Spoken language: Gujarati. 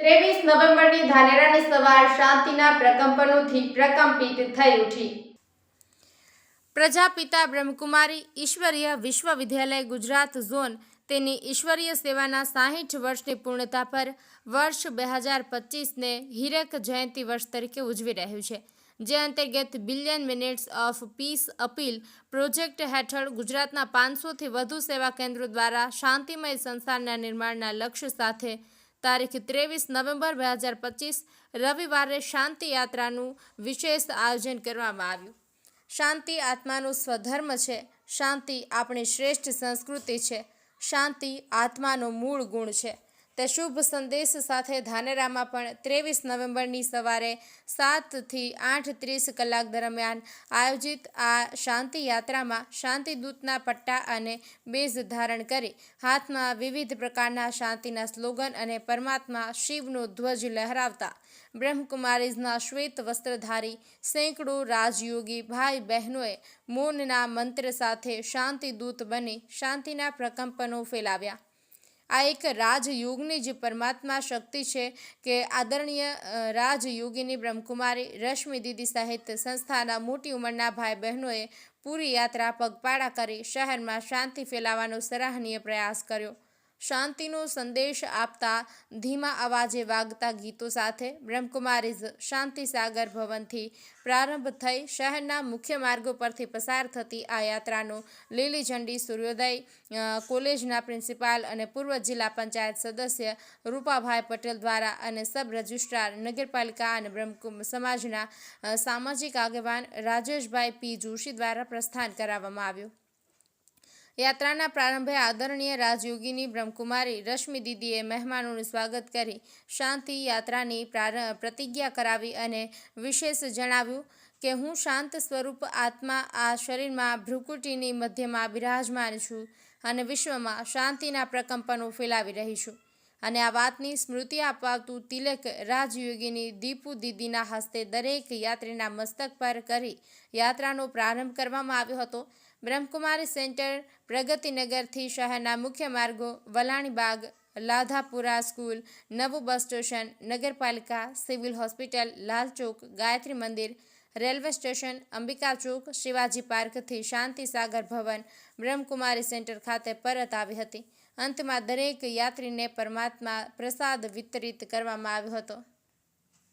ત્રેવીસ નવેમ્બરની ધાનેરાની સવાર શાંતિના પ્રકંપનોથી પ્રકંપિત થઈ ઉઠી. પ્રજાપિતા બ્રહ્મકુમારી ઈશ્વરીય વિશ્વવિદ્યાલય ગુજરાત ઝોન તેની ઈશ્વરીય સેવાના સાહીઠ વર્ષની પૂર્ણતા પર વર્ષ બે હજાર પચીસને હીરક જયંતિ વર્ષ તરીકે ઉજવી રહ્યું છે. જે અંતર્ગત billion minutes of peace appeal project હેઠળ ગુજરાતના પાંચસોથી વધુ સેવા કેન્દ્રો દ્વારા શાંતિમય સંસારના નિર્માણના લક્ષ્ય સાથે તારીખ ત્રેવીસ નવેમ્બર બે હજાર પચીસ, રવિવારે શાંતિ યાત્રાનું વિશેષ આયોજન કરવામાં આવ્યું. શાંતિ આત્માનું સ્વધર્મ છે. શાંતિ આપણી શ્રેષ્ઠ સંસ્કૃતિ છે. શાંતિ આત્માનો મૂળ ગુણ છે. તે શુભ સંદેશ સાથે ધાનેરામાં પણ ત્રેવીસ નવેમ્બરની સવારે સાતથી આઠ ત્રીસ કલાક દરમિયાન આયોજિત આ શાંતિ યાત્રામાં શાંતિદૂતના પટ્ટા અને બેઝ ધારણ કરી હાથમાં વિવિધ પ્રકારના શાંતિના સ્લોગન અને પરમાત્મા શિવનો ધ્વજ લહેરાવતા બ્રહ્મકુમારીઝના શ્વેત વસ્ત્રધારી સેંકડો રાજયોગી ભાઈ બહેનોએ મૌનના મંત્ર સાથે શાંતિદૂત બની શાંતિના પ્રકંપનો ફેલાવ્યા. આ એક રાજયોગની જ પરમાત્મા શક્તિ છે કે આદરણીય રાજયુગીની બ્રહ્મકુમારી રશ્મિ દીદી સહિત સંસ્થાના મોટી ઉંમરના ભાઈ બહેનોએ પૂરી યાત્રા પગપાળા કરી શહેરમાં શાંતિ ફેલાવવાનો સરાહનીય પ્રયાસ કર્યો. શાંતિનો સંદેશ આપતા ધીમા અવાજે વાગતા ગીતો સાથે બ્રહ્મકુમારીઝ શાંતિ સાગર ભવનથી પ્રારંભ થઈ શહેરના મુખ્ય માર્ગો પરથી પસાર થતી આ યાત્રાનો લીલી ઝંડી સૂર્યોદય કોલેજના પ્રિન્સિપાલ અને પૂર્વ જિલ્લા પંચાયત સદસ્ય રૂપાભાઈ પટેલ દ્વારા અને સબ રજિસ્ટ્રાર નગરપાલિકા અને બ્રહ્મકુમ, સમાજના સામાજિક આગેવાન રાજેશભાઈ પી જોશી દ્વારા પ્રસ્થાન કરાવવામાં આવ્યું. યાત્રાના પ્રારંભે આદરણીય રાજયોગીની બ્રહ્મકુમારી રશ્મિ દીદીએ મહેમાનોનું સ્વાગત કરી શાંતિ યાત્રાની પ્રતિજ્ઞા કરાવી અને વિશેષ જણાવ્યું કે, હું શાંત સ્વરૂપ આત્મા આ શરીરમાં ભ્રુકુટીની મધ્યમાં બિરાજમાન છું અને વિશ્વમાં શાંતિના પ્રકંપનો ફેલાવી રહી છું. અને આ વાતની સ્મૃતિ અપાવતું તિલક રાજયોગીની દીપુ દીદીના હસ્તે દરેક યાત્રીના મસ્તક પર કરી યાત્રાનો પ્રારંભ કરવામાં આવ્યો હતો. બ્રહ્મકુમારી સેન્ટર પ્રગતિનગરથી શહેરના મુખ્ય માર્ગો વલાણીબાગ, લાધાપુરા સ્કૂલ, નવું બસ સ્ટેશન, નગરપાલિકા, civil hospital, Lal Chowk, Gayatri Mandir, railway station, Ambika Chowk, Shivaji પાર્કથી Shanti Sagar Bhavan, Brahmakumari centre ખાતે પરત આવી હતી. અંતમાં દરેક યાત્રીને પરમાત્મા પ્રસાદ વિતરિત કરવામાં આવ્યો હતો.